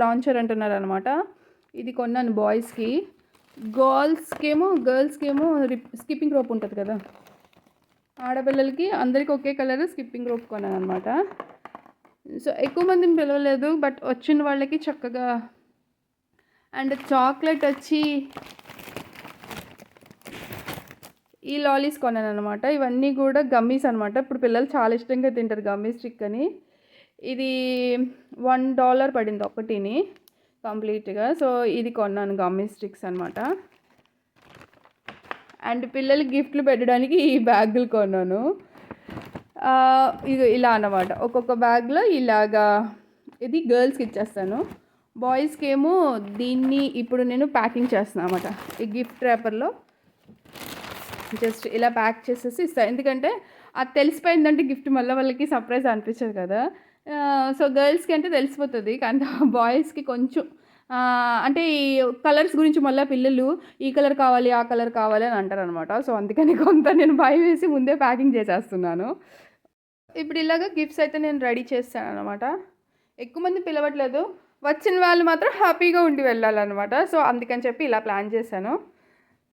Launcher అంటున్నారు అనమాట ఇది కొన్నాను బాయ్స్కి. గర్ల్స్కి ఏమో గర్ల్స్కి ఏమో స్కిప్పింగ్ రోప్ ఉంటుంది కదా. ఆడపిల్లలకి అందరికి ఒకే కలర్ స్కిప్పింగ్ రోప్ కొన్నాను అనమాట సో ఎక్కువ మందిని పిలవలేదు బట్ వచ్చిన వాళ్ళకి చక్కగా అండ్ చాక్లెట్ వచ్చి ఈ లాలీస్ కొన్నాను అనమాట ఇవన్నీ కూడా గమ్మీస్ అనమాట ఇప్పుడు పిల్లలు చాలా ఇష్టంగా తింటారు గమ్మీస్ స్టిక్ అని ఇది వన్ డాలర్ పడింది ఒకటిని కంప్లీట్గా. సో ఇది కొన్నాను గమ్మీ స్టిక్స్ అనమాట అండ్ పిల్లలకి గిఫ్ట్లు పెట్టడానికి ఈ బ్యాగులు కొన్నాను. ఇది ఇలా అన్నమాట. ఒక్కొక్క బ్యాగ్లో ఇలాగా ఇది గర్ల్స్కి ఇచ్చేస్తాను. బాయ్స్కి ఏమో దీన్ని ఇప్పుడు నేను ప్యాకింగ్ చేస్తున్నాను అనమాట ఈ గిఫ్ట్ ర్యాపర్లో జస్ట్ ఇలా ప్యాక్ చేసేసి ఇస్తాను ఎందుకంటే అది తెలిసిపోయిందంటే గిఫ్ట్ మళ్ళీ వాళ్ళకి సర్ప్రైజ్ అనిపించదు కదా. సో గర్ల్స్కి అంటే తెలిసిపోతుంది. కానీ బాయ్స్కి కొంచెం అంటే ఈ కలర్స్ గురించి మళ్ళీ పిల్లలు ఈ కలర్ కావాలి ఆ కలర్ కావాలి అని అంటారు అనమాట సో అందుకని కొంత నేను భయం వేసి ముందే ప్యాకింగ్ చేసేస్తున్నాను. ఇప్పుడు ఇలాగ గిఫ్ట్స్ అయితే నేను రెడీ చేస్తాను అనమాట ఎక్కువ మంది పిలవట్లేదు. వచ్చిన వాళ్ళు మాత్రం హ్యాపీగా ఉండి వెళ్ళాలన్నమాట. సో అందుకని చెప్పి ఇలా ప్లాన్ చేశాను.